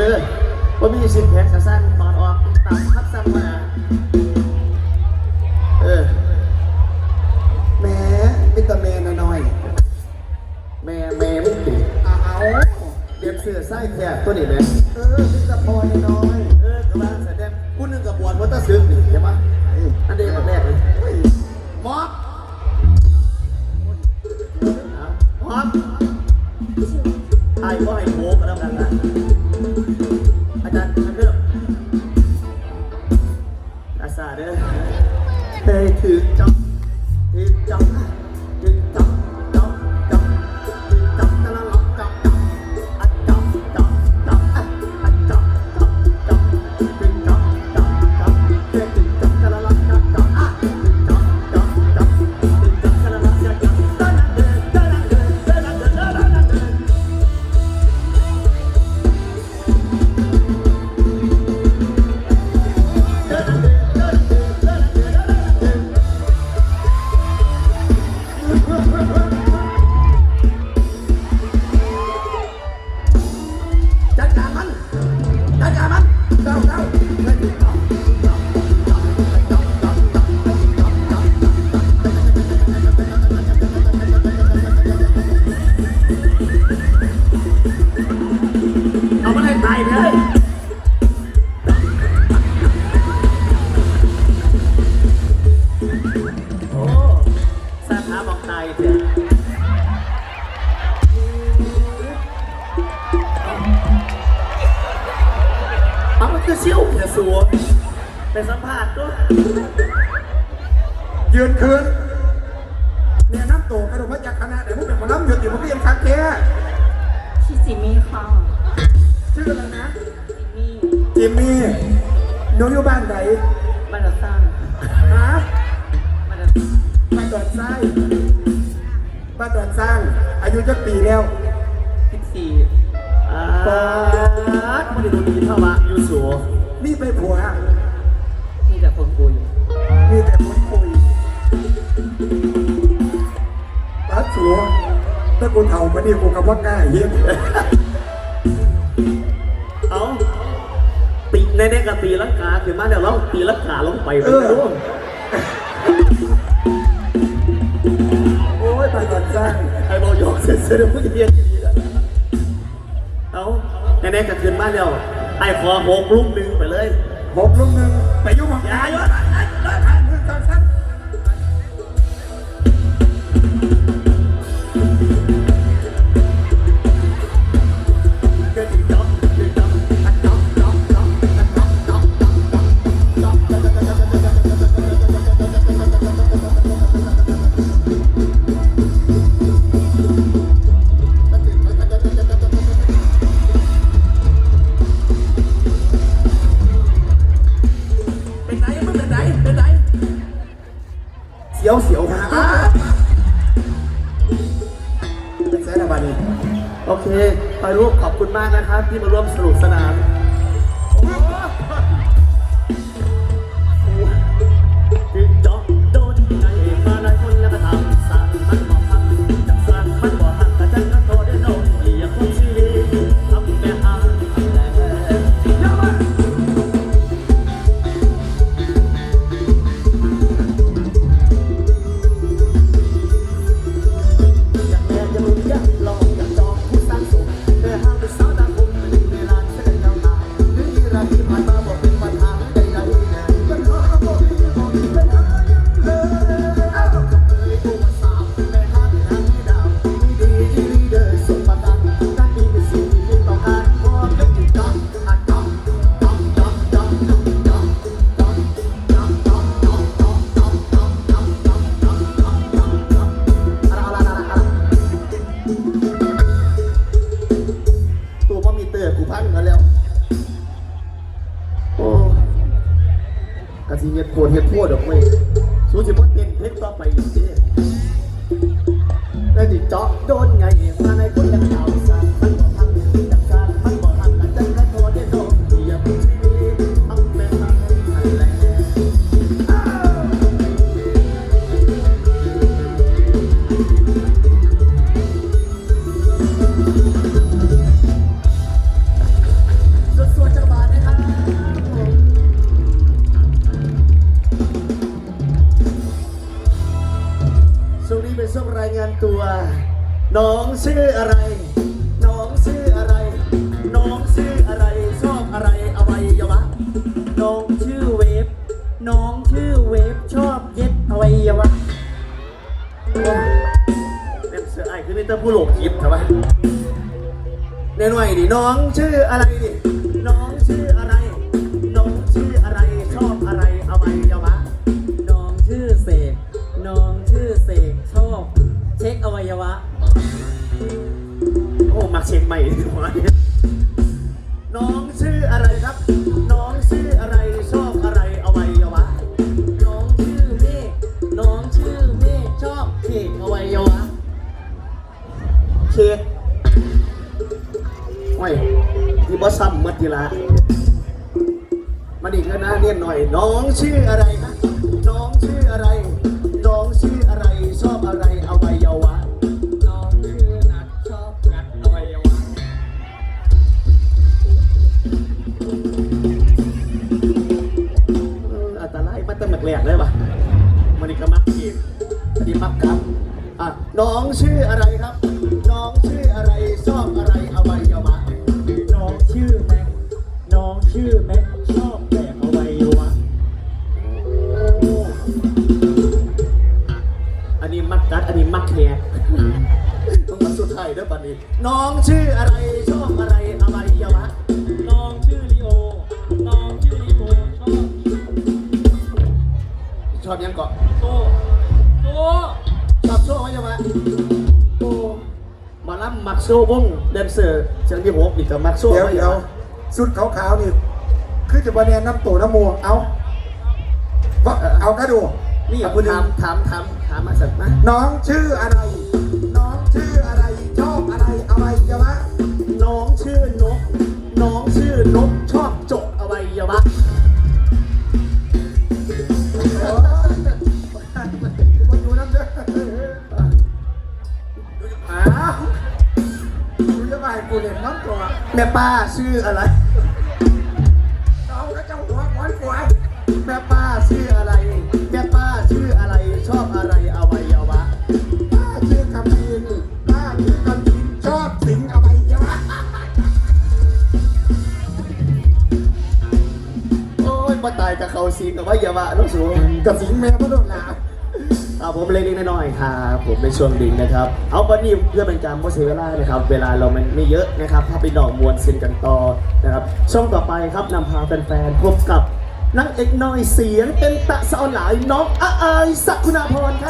ออว่ามีสิบแผงสั้นๆถอดออกตามคัดสั้นมาเออแหม่วิตามินน้อย แม่แม่มึงดิๆเอาเอาเด็บเสื้อไส้แค่ตัวนี้ไหมเออวิตาพรน้อยเออกระบาแสดงผู้หนึงกับบวชวัตสึกนี่ใช่ปะอันเดียวกับแรกเลยเฮ้ยมอบเอามอบไอ้ก็ให้โค้กกันแล้วกันนะ birthday. ไปสัมภาษณ์ด้วยยืนคืนเนี่ยน้ำโตกระโดดมาจากคณะเดี๋ยวมึงเป็นคนน้ำหยุดอยู่มึงก็ยังคักแค่ชื่อจิมมี่ค่ะชื่ออะไรนะจิมมี่จิมมี่หนูอยู่บ้านไหนบ้านเราสร้างฮะบ้านเราบ้านดอนไส้บ้านดอนสร้างอายุจะปีแล้วสิบสี่อ่าไม่ได้ดูดีเท่าว่าอยู่สัวนี่ไปผัวมี แต่คนคุยมีแต่คนคุยรัดสัวถ้ากูเถ่ามานี่กูกับว่ากล้าเยี่ยมเอาตีในในกับตีลังกาถึงมาเดี๋ยวเราตีลังกาลงไปเลยร่วมโอ้ยบ้านดอนสร้างไอ้บอยอกเสร็จเสร็จมึงเรียนดีแล้วเอาในในกับคืนมาเดี๋ยวไอ้คอหกลูกหนึ่งไปเลยหกลูกหนึ่งไป ยายศ ฮ็ดโพดเฮ็ดโพดดอกเว้ น้องชื่ออะไร น้องชื่ออะไร น้องชื่ออะไร ชอบอะไรอวัยวะ น้องชื่อเวฟ น้องชื่อเวฟชอบเย็ดอวัยวะเต็มเสือไอ้คือนี่ต้องผู้หลงยิบใช่ไหมเน่หน่อยดิน้องชื่ออะไร ชียงใหม่ดีกว่าเนี่ย น้องชื่ออะไรครับ น้องชื่ออะไรชอบอะไรอวัยวะ น้องชื่อแม็ก น้องชื่อแม็กชอบแดกอวัยวะโอ้อันนี้มักกัดอันนี้มักแขกต้องมาสุดท้ายเด้วยปันนี้ น้องชื่ออะไรชอบอะไรอวัยวะ น้องชื่อลีโอ น้องชื่อลีโอชอบชอบยังเกาะโตโตชอบโซ่อวัยวะโอ้หมาล่ำมักโซ่วงแดนเซอร์เสียงที่หกนี่ก็มักโซ่เดี๋ยวอวัเดี๋ยยววะสุดขาวๆนี่ คือจะบะแนนน้ำตัวน้ำมัวเอาว่าเอากระดูนี่เอาคุณณถามถามถามถามมาสักนะน้องชื่ออะไร น้องชื่ออะไร นน้ำตัวแม่ป้าชื่ออะไร น้องก็เจ้าหัวหวานกว่าแม่ป้าชื่ออะไร แม่ป้าชื่ออะไร ชอบอะไรอวัยวะ ป้าชื่อกำยินป้าชื่อกำยินชอบสิงอวัยวะโอ้ยมาตายกับเขาสิงอวัยวะน้องสูงกับสิงแม่พระโดนหนา เอาผมเล็กๆน้อยๆครับผมในช่วงดิ่งนะครับ เอาวันนี้เพื่อเป็นการม่เสียเวลานะครับ เวลาเรามันไม่เยอะนะครับ ถ้าไปดอกมวลเซ็นกันต่อนะครับ ช่องต่อไปครับนำพาแฟนๆพบกับนักเอกน้อยเสียงเป็นตะสอนหลายน้องอาอายสักคุณาพรครับ